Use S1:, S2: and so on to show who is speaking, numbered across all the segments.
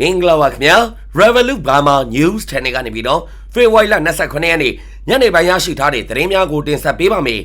S1: မင်္ဂလာပါခင်ဗျာ Revolut Burma News Channel ကနေပြီးတော့ဖေဖော်ဝါရီလ29ရက်နေ့ညနေပိုင်းရရှိထားတဲ့သတင်းများကိုတင်ဆက်ပေးပါမယ်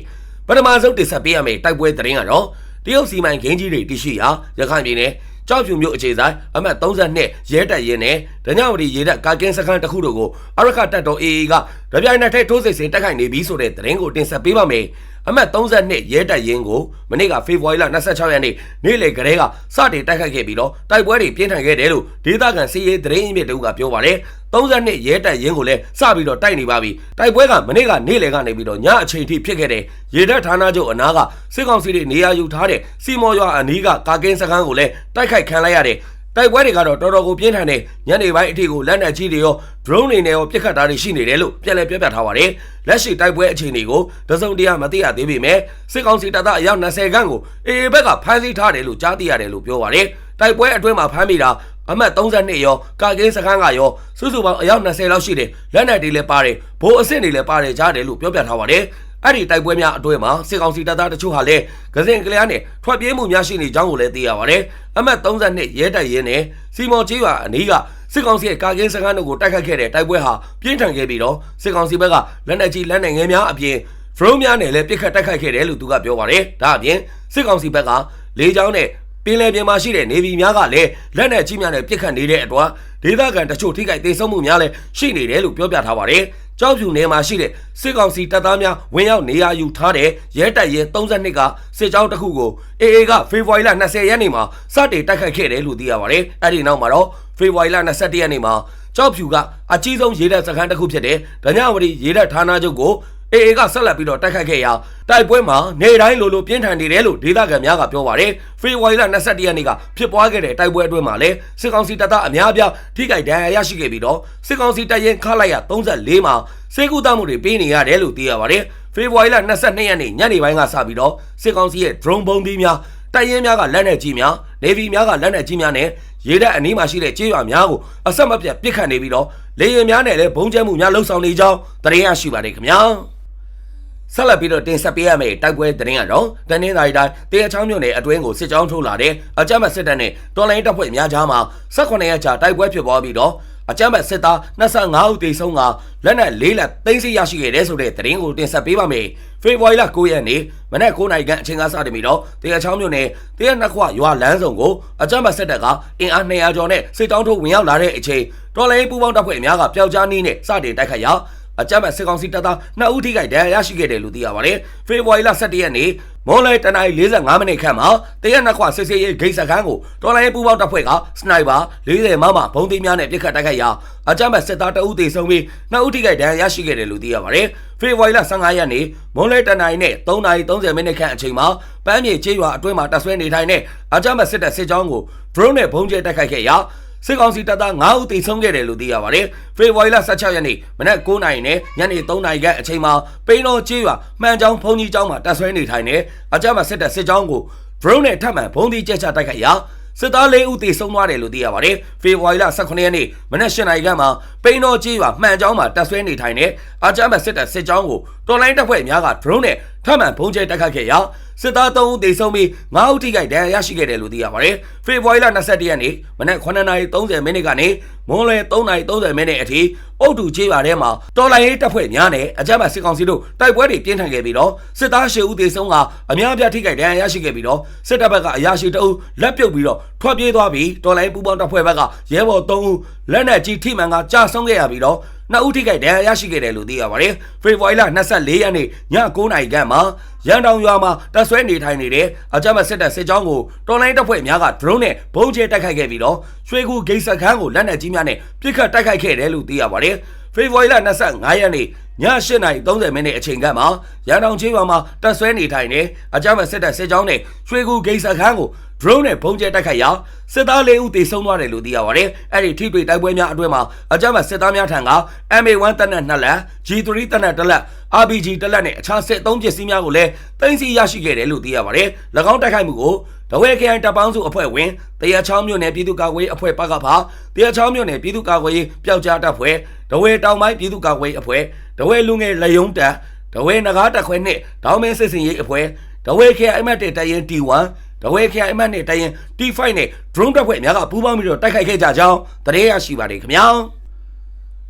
S1: ပထမဆုံးတင်ဆက်ပေးရမယ့်တိုက်ပွဲသတင်းကတော့တရုတ်စီမံကိန်းကြီးတွေတရှိရာရခိုင်ပြည်နယ်ကြောက်ဖြူမြို့အခြေဆိုင်အမှတ်32ရဲတပ်ရင်းနဲ့ဒညဝတီရဲတပ်ကာကင်းစခန်းတစ်ခုတို့ကိုအရခတပ်တော် AA ကကြပြိုင်နဲ့ထိုးစစ်ဆင်တိုက်ခိုက်နေပြီဆိုတဲ့သတင်းကိုတင်ဆက်ပေးပါမယ် အမှတ်32ရဲတပ်ရင်းကိုမနေ့ကဖေဖော်ဝါရီလ26ရက်နေ့နေ့လယ်ကလေးကစတင်တိုက်ခိုက်ခဲ့ပြီးတော့တိုက်ပွဲတွေပြင်းထန်ခဲ့တယ်လို့ဒေသခံစီးရေးသတင်းအမြစ်တို့ကပြောပါတယ်32ရဲတပ်ရင်းကိုလည်းစပြီးတော့တိုက်နေပါပြီတိုက်ပွဲကမနေ့ကနေ့လယ်ကနေပြီးတော့ညအချိန်ထိဖြစ်ခဲ့တယ်ရေတပ်ဌာနချုပ်အနားကစစ်ကောင်စီတွေနေရာယူထားတဲ့စီမော်ရွာအနီးကကာကင်းစခန်းကိုလည်းတိုက်ခိုက်ခံလိုက်ရတယ် တိုက်ပွဲတွေကတော့တော်တော်ကိုပြင်းထန်တဲ့ညနေပိုင်းအထိကိုလက်နက်ကြီးတွေရော drone တွေနဲ့ရောပစ်ခတ်တာတွေရှိနေတယ်လို့ပြန်လည်ပြောပြထားပါတယ်။လက်ရှိတိုက်ပွဲအခြေအနေကိုတစုံတရာမသိရသေးပေမဲ့စစ်ကောင်စီတပ်သားအယောက်20ခန့်ကိုအေအေဘက်ကဖမ်းဆီးထားတယ်လို့ကြားသိရတယ်လို့ပြောပါတယ်။တိုက်ပွဲအတွင်းမှာဖမ်းမိတာအမှတ်32ရောကာကင်းစခန်းကရောစုစုပေါင်းအယောက်20လောက်ရှိတယ်လက်နက်တွေလည်းပါတယ်ဘိုးအဆင့်တွေလည်းပါတယ်ကြားတယ်လို့ပြောပြထားပါတယ်။ အဲ့ဒီတိုက်ပွဲများအတွင်းမှာစစ်ကောင်စီတပ်သားတချို့ဟာလည်းကစင်ကလျားနဲ့ထွက်ပြေးမှုများရှိနေကြောင်းကိုလည်းသိရပါတယ်။အမှတ်32ရဲတပ်ရင်းနဲ့စီမော်ကြီးရွာအနီးကစစ်ကောင်စီရဲ့ကာကင်းစခန်းတို့ကိုတိုက်ခတ်ခဲ့တဲ့တိုက်ပွဲဟာပြင်းထန်ခဲ့ပြီးတော့စစ်ကောင်စီဘက်ကလက်နက်ကြီးလက်နက်ငယ်များအပြင်ဖရုံးများနဲ့လည်းပြစ်ခတ်တိုက်ခိုက်ခဲ့တယ်လို့သူကပြောပါတယ်။ဒါအပြင်စစ်ကောင်စီဘက်ကလေကြောင်းနဲ့ပ င်လယ်ပြင်မှာရှိတဲ့နေဗီများကလည်းလက်နက်ကြီးများနဲ့ပြစ်ခတ်နေတဲ့အတွက်ဒေသခံတချို့ထိခိုက်ဒေဆုံးမှုများလည်းရှိနေတယ်လို့ပြောပြထားပါတယ်။ကြောက်ဖြူနယ်မှာရှိတဲ့စစ်ကောင်စီတပ်သားများဝင်ရောက်နေရာယူထားတဲ့ရဲတပ်ရဲ32ကစစ်ကြောင်းတစ်ခုကို AA ကဖေဖော်ဝါရီလ20ရက်နေ့မှာစတင်တိုက်ခိုက်ခဲ့တယ်လို့သိရပါတယ်။အဲဒီနောက်မှာတော့ဖေဖော်ဝါရီလ21ရက်နေ့မှာကြောက်ဖြူကအကြီးဆုံးရေတပ်စခန်းတစ်ခုဖြစ်တဲ့ဒညဝတီရေတပ်ဌာနချုပ်ကို အေအေကဆက်လက်ပြီးတော့တိုက်ခိုက်ခဲ့ရာတိုက်ပွဲမှာနေတိုင်းလိုလိုပြင်းထန်နေတယ်လို့ဒေသခံများကပြောပါတယ်ဖေဖော်ဝါရီလ22ရက်နေ့ကဖြစ်ပွားခဲ့တဲ့တိုက်ပွဲအတွင်းမှာလည်းစစ်ကောင်စီတပ်သားအများအပြားထိခိုက်ဒဏ်ရာရရှိခဲ့ပြီးတော့စစ်ကောင်စီတပ်ရင်ခလိုက်ရ34မှာစေကူတမှုတွေပေးနေရတယ်လို့သိရပါတယ်ဖေဖော်ဝါရီလ22ရက်နေ့ညနေပိုင်းကစပြီးတော့စစ်ကောင်စီရဲ့ drone ဘုံးသီးများတိုက်ရင်များကလက်နက်ကြီးများနေဗီများကလက်နက်ကြီးများနဲ့ရေတပ်အနီးမှာရှိတဲ့ကြေးရွာများကိုအဆက်မပြတ်ပစ်ခတ်နေပြီးတော့လေရင်များနဲ့လည်းဘုံကျဲမှုများလှုပ်ဆောင်နေကြောင်းသတင်းရရှိပါတယ်ခင်ဗျာ ဆက်လက်ပြီးတော့တင်ဆက်ပေးရမယ့်တိုက်ပွဲသတင်းကတော့တနင်္သာရီတိုင်းတရချောင်းမြို့နယ်အတွင်းကိုစစ်ကြောင်းထိုးလာတဲ့အကြမ်းဖက်စစ်တပ်နဲ့တော်လိုင်းတပ်ဖွဲ့များကြားမှာ18ရက်ကြာတိုက်ပွဲဖြစ်ပွားပြီးတော့အကြမ်းဖက်စစ်သား25ဦးသေဆုံးကလက်နက်၄လက်သိမ်းဆည်းရရှိခဲ့တဲ့ဆိုတဲ့သတင်းကိုတင်ဆက်ပေးပါမယ်။ဖေဖော်ဝါရီလ9ရက်နေ့မနက်9:00နာရီခန့်အချိန်ကစတင်ပြီးတော့တရချောင်းမြို့နယ်တရနှစ်ခွရွာလမ်းဆောင်ကိုအကြမ်းဖက်စစ်တပ်ကအင်အား200ကျော်နဲ့စစ်တောင်းထုတ်ဝင်ရောက်လာတဲ့အချိန်တော်လိုင်းပူးပေါင်းတပ်ဖွဲ့များကပျောက်ကြားနည်းနဲ့စတင်တိုက်ခိုက်ရာ အကြမ်းဖက်စစ်ကောင်စီတပ်သား2ဦးထိခိုက်ဒဏ်ရာရရှိခဲ့တယ်လို့သိရပါတယ်။ဖေဖော်ဝါရီလ17ရက်နေ့မွန်လဲတနအီ45မိနစ်ခန့်မှာတရက်နှစ်ခွစစ်စေးရေးဂိတ်စခန်းကိုတော်လိုင်းပူပေါင်းတပ်ဖွဲ့ကစနိုက်ပါ40မမဘုံသိမ်းများနဲ့ပစ်ခတ်တိုက်ခိုက်ရာအကြမ်းဖက်စစ်သား2ဦးသေဆုံးပြီး2ဦးထိခိုက်ဒဏ်ရာရရှိခဲ့တယ်လို့သိရပါတယ်။ဖေဖော်ဝါရီလ15ရက်နေ့မွန်လဲတနအီနဲ့3:30မိနစ်ခန့်အချိန်မှာပန်းမြေကျေးရွာအတွင်းမှာတပ်ဆွဲနေထိုင်တဲ့အကြမ်းဖက်စစ်တပ်စစ်ကြောင်းကို drone နဲ့ဘုံကျဲတိုက်ခိုက်ခဲ့ရာ စစ်ကောင်စီတပ်သား9ဦးသေဆုံးခဲ့တယ်လို့သိရပါတယ်။ဖေဖော်ဝါရီလ16ရက်နေ့မနက်9:00နာရီနဲ့ညနေ3:00နာရီကအချိန်မှာပိန်းတော်ကျေးရွာမှန်ကျောင်းဘုံကြီးကျောင်းမှာတပ်ဆွဲနေထိုင်တဲ့အကြမ်းဖက်စစ်တပ်စစ်ကြောင်းကို drone နဲ့ထပ်မံဘုံဒီကျက်ချတိုက်ခိုက်ရာစစ်သား၄ဦးသေဆုံးသွားတယ်လို့သိရပါတယ်။ဖေဖော်ဝါရီလ18ရက်နေ့မနက်၈နာရီခန့်မှာပိန်းတော်ကြီးရွာမှန်ကျောင်းမှာတပ်ဆွဲနေထိုင်တဲ့အကြမ်းဖက်စစ်တပ်စစ်ကြောင်းကိုတော်လိုင်းတပ်ဖွဲ့များက drone နဲ့ ထပ်မံဘုံကျဲတိုက်ခိုက်ခဲ့ရာစစ်သား3ဦးသေဆုံးပြီး9ဦးထိခိုက်ဒဏ်ရာရရှိခဲ့တယ်လို့သိရပါတယ်။ဖေဖော်ဝါရီလ22ရက်နေ့မနက်9:30မိနစ်ကနေမွန်းလွယ်3:30မိနစ်အထိအုတ်တူချေးပါထဲမှာတော်လိုင်းရေးတပ်ဖွဲ့များနဲ့အကြမ်းဖက်စစ်ကောင်စီတို့တိုက်ပွဲတွေပြင်းထန်ခဲ့ပြီးတော့စစ်သား10ဦးသေဆုံးကအများအပြားထိခိုက်ဒဏ်ရာရရှိခဲ့ပြီးတော့စစ်တပ်ဘက်ကအရာရှိတအုပ်လက်ပြုတ်ပြီးတော့ထွက်ပြေးသွားပြီးတော်လိုင်းပူပေါင်းတပ်ဖွဲ့ဘက်ကရဲဘော်3ဦးလက်နက်ကြီးထိမှန်ကကြာဆုံးခဲ့ရပြီးတော့ နှစ်ဦးထိခိုက်ဒဏ်ရာရရှိခဲ့တယ်လို့သိရပါတယ်။ဖေဖော်ဝါရီလ24ရက်နေ့ည9:00နာရီခန့်မှာရန်တောင်ရွာမှာတပ်ဆွဲနေထိုင်နေတဲ့အကြမ်းဖက်စစ်တပ်စစ်ကြောင်းကိုတော်လိုင်းတပ်ဖွဲ့များက drone နဲ့ဘုံကျဲတိုက်ခိုက်ခဲ့ပြီးတော့ရွှေကူဂိတ်စခန်းကိုလက်နက်ကြီးများနဲ့ပစ်ခတ်တိုက်ခိုက်ခဲ့တယ်လို့သိရပါတယ်။ဖေဖော်ဝါရီလ25ရက်နေ့ည8:30မိနစ်အချိန်ကမှရန်တောင်ချေးရွာမှာတပ်ဆွဲနေထိုင်နေအကြမ်းဖက်စစ်တပ်စစ်ကြောင်းနဲ့ရွှေကူဂိတ်စခန်းကို drone နဲ့ဘုံကျဲတိုက်ခိုက်ရာစစ်သား၄ဦးသေဆုံးသွားတယ်လို့သိရပါတယ်။အဲ့ဒီထိတွေ့တိုက်ပွဲများအတွင်းမှာအကြမ်းဖက်စစ်သားများထံက MA1 တပ်နဲ့2လက် G3 တပ်နဲ့1လက် RPG တစ်လက်နဲ့အခြားစစ်သုံးပစ္စည်းများကိုလည်းတင်စီရရှိခဲ့တယ်လို့သိရပါတယ်။၎င်းတိုက်ခိုက်မှုကိုတဝဲခရိုင်တပ်ပေါင်းစုအဖွဲ့ဝင်တရချောင်းမြို့နယ်ပြည်သူ့ကာကွယ်ရေးအဖွဲ့ပကဖာတရချောင်းမြို့နယ်ပြည်သူ့ကာကွယ်ရေးပျောက်ကြားတပ်ဖွဲ့တဝဲတောင်ပိုင်းပြည်သူ့ကာကွယ်ရေးအဖွဲ့တဝဲလူငယ်လယုံတပ်တဝဲနဂါတပ်ခွဲနှင့်ဒေါင်းမင်းစစ်စင်ရေးအဖွဲ့တဝဲခရိုင်အမတ်တေတရင် T1 တဝဲခရိုင်အမှတ်နဲ့တိုင်ရင် T5 နဲ့ drone တပ်ဖွဲ့အများကပူးပေါင်းပြီးတော့တိုက်ခိုက်ခဲ့ကြကြောင်းသတင်းရရှိပါတယ်ခင်ဗျာ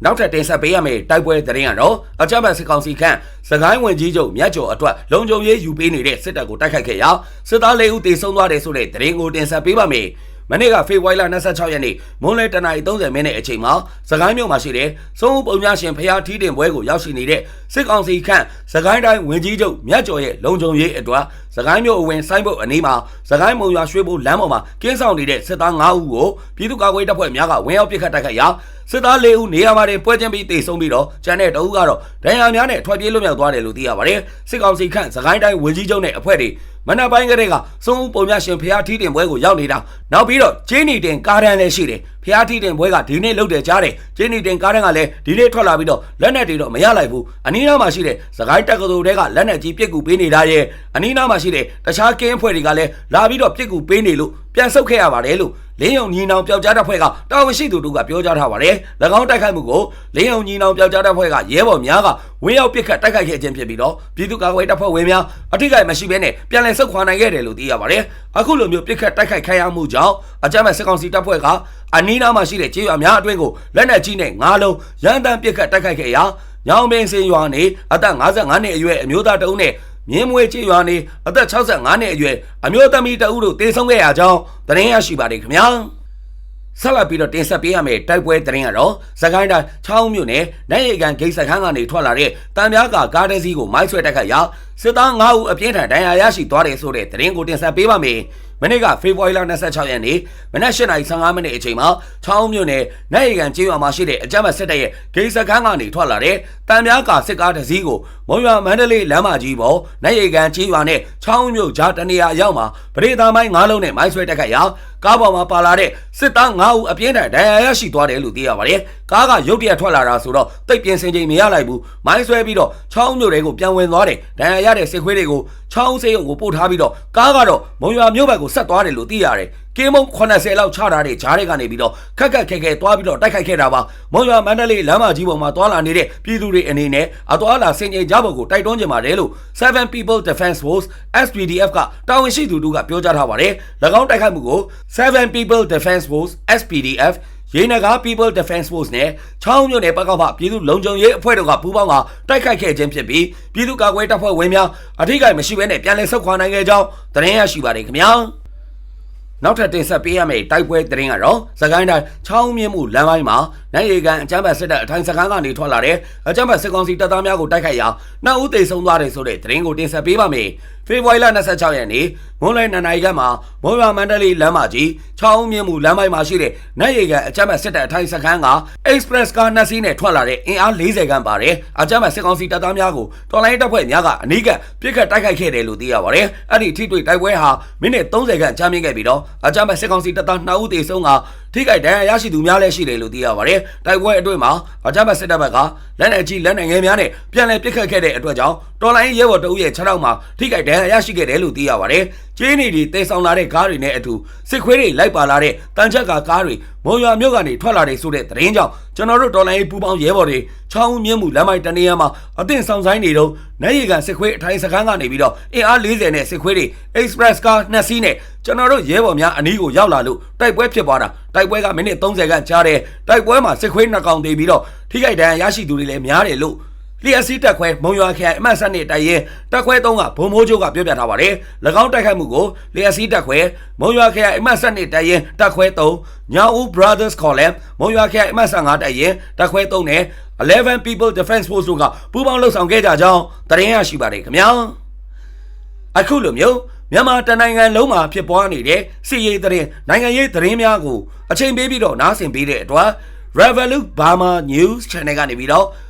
S1: နောက်ထပ်တင်ဆက်ပေးရမယ့်တိုက်ပွဲသတင်းကတော့အကြမ်းဖက်စစ်ကောင်စီခန့်စကိုင်းဝင်ကြီးချုပ်မြတ်ကျော်အတွက်လုံခြုံရေးယူပေးနေတဲ့စစ်တပ်ကိုတိုက်ခိုက်ခဲ့ရာစစ်သား၄ဦးတေဆုံးသွားတယ်ဆိုတဲ့သတင်းကိုတင်ဆက်ပေးပါမယ်မနေ့ကဖေဖော်ဝါရီလ26ရက်နေ့မွန်းလယ်တနာရီ30မိနစ်အချိန်မှာစကိုင်းမြို့မှာရှိတဲ့စုံပုံများရှင်ဖျားထီးတင်ပွဲကိုရောက်ရှိနေတဲ့စစ်ကောင်စီခန့်စကိုင်းတိုင်းဝင်ကြီးချုပ်မြတ်ကျော်ရဲ့လုံခြုံရေးအတွက်စကိုင်းမြို့အဝင်ဆိုင်ဘုတ်အနီးမှာစကိုင်းမုံရွာရွှေဘိုလမ်းပေါ်မှာကင်းဆောင်နေတဲ့စစ်သား9ဦးကိုပြည်သူ့ကာကွယ်တပ်ဖွဲ့များကဝင်ရောက်ပစ်ခတ်တိုက်ခိုက်ရာစစ်သား၄ဦးနေရာမှာတင်ပွဲချင်းပြီးတေဆုံးပြီးတော့ကျန်တဲ့တအုပ်ကတော့ဒဏ်ရာများနဲ့ထွက်ပြေးလွတ်မြောက်သွားတယ်လို့သိရပါတယ်စစ်ကောင်စီခန့်စကိုင်းတိုင်းဝင်ကြီးချုပ်နဲ့အဖွဲ့တွေမနက်ပိုင်းကတည်းကစုံဦးပုံများရှင်ဖျားထီးတင်ပွဲကိုရောက်နေတာနောက်ပြီးတော့ကျင်းနီတင်ကားတန်းလည်းရှိတယ် ဖျားထီးတင်ပွဲကဒီနေ့လုပ်တယ်ကြားတယ်ကျင်းနီတင်ကားတန်းကလည်းဒီနေ့ထွက်လာပြီးတော့လက်နက်တွေတော့မရလိုက်ဘူးအနီးနားမှာရှိတဲ့စကိုင်းတက္ကသိုလ်တွေကလက်နက်ကြီးပြစ်ကူပေးနေတာရဲ့အနီးနားမှာရှိတဲ့တခြားကင်းအဖွဲ့တွေကလည်းလာပြီးတော့ပြစ်ကူပေးနေလို့ပြန်ဆုတ်ခဲ့ရပါတယ်လို့လင်းယုံညီနောင်ပျောက်ကြားတပ်ဖွဲ့ကတာဝန်ရှိသူတို့ကပြောကြားထားပါတယ်၎င်းတိုက်ခိုက်မှုကိုလင်းယုံညီနောင်ပျောက်ကြားတပ်ဖွဲ့ကရဲဘော်များကဝင်းရောက်ပစ်ခတ်တိုက်ခိုက်ခဲ့ခြင်းဖြစ်ပြီးတော့ပြည်သူ့ကာကွယ်တပ်ဖွဲ့ဝင်များအထိကိမရှိဘဲနဲ့ပြန်လည်ဆုတ်ခွာနိုင်ခဲ့တယ်လို့သိရပါတယ်အခုလိုမျိုးပစ်ခတ်တိုက်ခိုက်ခံရမှုကြောင့်အကြမ်းဖက်စစ်ကောင်စီတပ်ဖွဲ့ကအနီးနားမှာရှိတဲ့ကြေးရွာများအတွင်းကိုလက်နက်ကြီးနဲ့ငါးလုံးရန်တမ်းပစ်ခတ်တိုက်ခိုက်ခဲ့ရာညောင်ပင်စင်ရွာနေအသက်55နှစ်အရွယ်အမျိုးသားတအုပ်နဲ့ မြင်းမွေးချေရွာနေအသက်65နှစ်အရွယ်အမျိုးသမီးတဦးတို့တေဆုံးခဲ့ရကြောင်းသတင်းရရှိပါတယ်ခင်ဗျာ ဆက်လက်ပြီးတော့တင်ဆက်ပေးရမယ့်တိုက်ပွဲသတင်းကတော့စကိုင်းတိုင်းချောင်းမြို့နယ်နိုင်ရီကန်ဂိတ်စခန်းကနေထွက်လာတဲ့တံပြားကကားတစ်စီးကိုမိုင်းဆွဲတိုက်ခတ်ရာစစ်သား9ဦးအပြင်းထန်ဒဏ်ရာရရှိသွားတယ်ဆိုတဲ့သတင်းကိုတင်ဆက်ပေးပါမယ်မနေ့ကဖေဖော်ဝါရီလ26ရက်နေ့မနက်8:15မိနစ်အချိန်မှာချောင်းမြို့နယ်နိုင်ရီကန်ကျေးရွာမှာရှိတဲ့အကြမ်းဖက်စစ်တပ်ရဲ့ဂိတ်စခန်းကနေထွက်လာတဲ့တံပြားကစစ်ကားတစ်စီးကိုမုံရွာမန္တလေးလမ်းမကြီးပေါ်နိုင်ရီကန်ကျေးရွာနဲ့ချောင်းမြို့ကြားတနေရာအရောက်မှာပရိသတ်မိုင်း9လုံးနဲ့မိုင်းဆွဲတိုက်ခတ်ရာ ကားပေါ်မှာပါလာတဲ့စစ်သား9ဦးအပြင်းထန်ဒဏ်ရာရရှိသွားတယ်လို့သိရပါတယ်။ ကားကရုတ်တရက်ထွက်လာတာဆိုတော့တိတ်ပြင်းစင်ချိန်မရလိုက်ဘူး။မိုင်းဆွဲပြီးတော့ချောင်းမြို့တွေကိုပြန်ဝင်သွားတယ်။ဒဏ်ရာရတဲ့စစ်ခွေးတွေကိုချောင်းစေးရုံကိုပို့ထားပြီးတော့ကားကတော့မုံရွာမြို့ဘက်ကိုဆက်သွားတယ်လို့သိရတယ်။ကင်းမုံ80လောက်ချထားတဲ့ဂျားတွေကနေပြီးတော့ခက်ခက်ခဲခဲသွားပြီးတော့တိုက်ခိုက်ခဲ့တာပါ။မုံရွာမန္တလေးလမ်းမကြီးပေါ်မှာသွားလာနေတဲ့ပြည်သူတွေအနေနဲ့အသွားလာဆင်ခြင်ကြဖို့ကိုတိုက်တွန်းကြပါတယ်လို့7 People Defense Force SPDF ကတာဝန်ရှိသူတို့ကပြောကြားထားပါတယ်။၎င်းတိုက်ခိုက်မှုကို7 People Defense Force SPDF ရေနဂါ People Defense Force နဲ့ချောင်းမြို့နယ်ပကောက်ဖပြည်သူလုံခြုံရေးအဖွဲ့တို့ကပူးပေါင်းကတိုက်ခိုက်ခဲ့ခြင်းဖြစ်ပြီးပြည်သူ့ကာကွယ်တပ်ဖွဲ့ဝင်များအထိကိမရှိဘဲနဲ့ပြန်လည်ဆုတ်ခွာနိုင်ခဲ့ကြောင်းသတင်းရရှိပါတယ်ခင်ဗျာနောက်ထပ်တင်ဆက်ပေးရမယ့်တိုက်ပွဲသတင်းကတော့စကိုင်းတိုင်းချောင်းမြင့်မှုလမ်းပိုင်းမှာနိုင်ရီကန်အကြမ်းဖက်စစ်တပ်အထိုင်စခန်းကနေထွက်လာတဲ့အကြမ်းဖက်စစ်ကောင်စီတပ်သားများကိုတိုက်ခိုက်ရာနှစ်ဦးသေဆုံးသွားတယ်ဆိုတဲ့သတင်းကိုတင်ဆက်ပေးပါမယ်။ဖေဖော်ဝါရီလ26ရက်နေ့မွန်းလယ်နနိုင်ကမှာမွန်ရွာမန္တလေးလမ်းမကြီးချောင်းမြင့်မှုလမ်းပိုင်းမှာရှိတဲ့နိုင်ရီကန်အကြမ်းဖက်စစ်တပ်အထိုင်စခန်းက Express ကားနှစ်စီးနဲ့ထွက်လာတဲ့အင်အား40ခန်းပါတယ်။အကြမ်းဖက်စစ်ကောင်စီတပ်သားများကိုတော်လိုင်းတပ်ဖွဲ့များကအနီးကပြစ်ခတ်တိုက်ခိုက်ခဲ့တယ်လို့သိရပါတယ်။အဲ့ဒီထိတွေ့တိုက်ပွဲဟာမိနစ်30ခန့်ကြာမြင့်ခဲ့ပြီးတော့အကြမ်းဖက်စစ်ကောင်စီတပ်သား2ဦးသေဆုံးကထိခိုက်ဒဏ်ရာရရှိသူများလည်းရှိတယ်လို့သိရပါတယ်။တိုက်ပွဲအတွင်းမှာအကြမ်းဖက်စစ်တပ်ဘက်ကလက်နက်ကြီးလက်နက်ငယ်များနဲ့ပြန်လည်ပစ်ခတ်ခဲ့တဲ့အတွက်ကြောင့်တော်လိုင်းရဲဘော်တအုပ်ရဲ့ခြေထောက်မှာထိခိုက်ဒဏ်ရာရရှိခဲ့တယ်လို့သိရပါတယ်။ ကျင်းနေဒီတေဆောင်လာတဲ့ကားတွေနဲ့အတူစစ်ခွေးတွေလိုက်ပါလာတဲ့တန်ချက်ကကားတွေမုံရွာမြို့ကနေထွက်လာတဲ့ဆိုတဲ့သတင်းကြောင့်ကျွန်တော်တို့တော်လိုင်းပူပေါင်းရဲဘော်တွေချောင်းမြင့်မှုလမ်းမိုက်တနေရာမှာအသင့်ဆောင်ဆိုင်နေတော့နိုင်ရီကန်စစ်ခွေးအထိုင်စခန်းကနေပြီးတော့အင်အား40နဲ့စစ်ခွေးတွေ Express ကားနှစ်စီးနဲ့ကျွန်တော်တို့ရဲဘော်များအနီးကိုရောက်လာလို့တိုက်ပွဲဖြစ်သွားတာတိုက်ပွဲကမိနစ်30ခန့်ကြာတယ်တိုက်ပွဲမှာစစ်ခွေးနှစ်ကောင်တေးပြီးတော့ထိခိုက်ဒဏ်ရာရရှိသူတွေလည်းများတယ်လို့ လျှက်စီးတက်ခွဲမုံရွာခရိုင်အမှတ်ဆက်နဲ့တိုင်ရင်တက်ခွဲ3ကဘုံမိုးချုပ်ကပြောပြထားပါတယ်။၎င်းတိုက်ခိုက်မှုကိုလျှက်စီးတက်ခွဲမုံရွာခရိုင်အမှတ်ဆက်နဲ့တိုင်ရင်တက်ခွဲ3ညောင်ဦး Brothers College မုံရွာခရိုင်အမှတ်15တိုင်ရင်တက်ခွဲ3နဲ့11 People Defense Force တို့ကပူးပေါင်းလှုပ်ဆောင်ခဲ့ကြကြောင်းသတင်းရရှိပါတယ်ခင်ဗျာ။အခုလိုမျိုးမြန်မာတနိုင်ငံလုံးမှာဖြစ်ပွားနေတဲ့စစ်ရေးသတင်းနိုင်ငံရေးသတင်းများကိုအချိန်ပေးပြီးတော့နားဆင်ပေးတဲ့အတွက် Revolut Burma News Channel ကနေပြီးတော့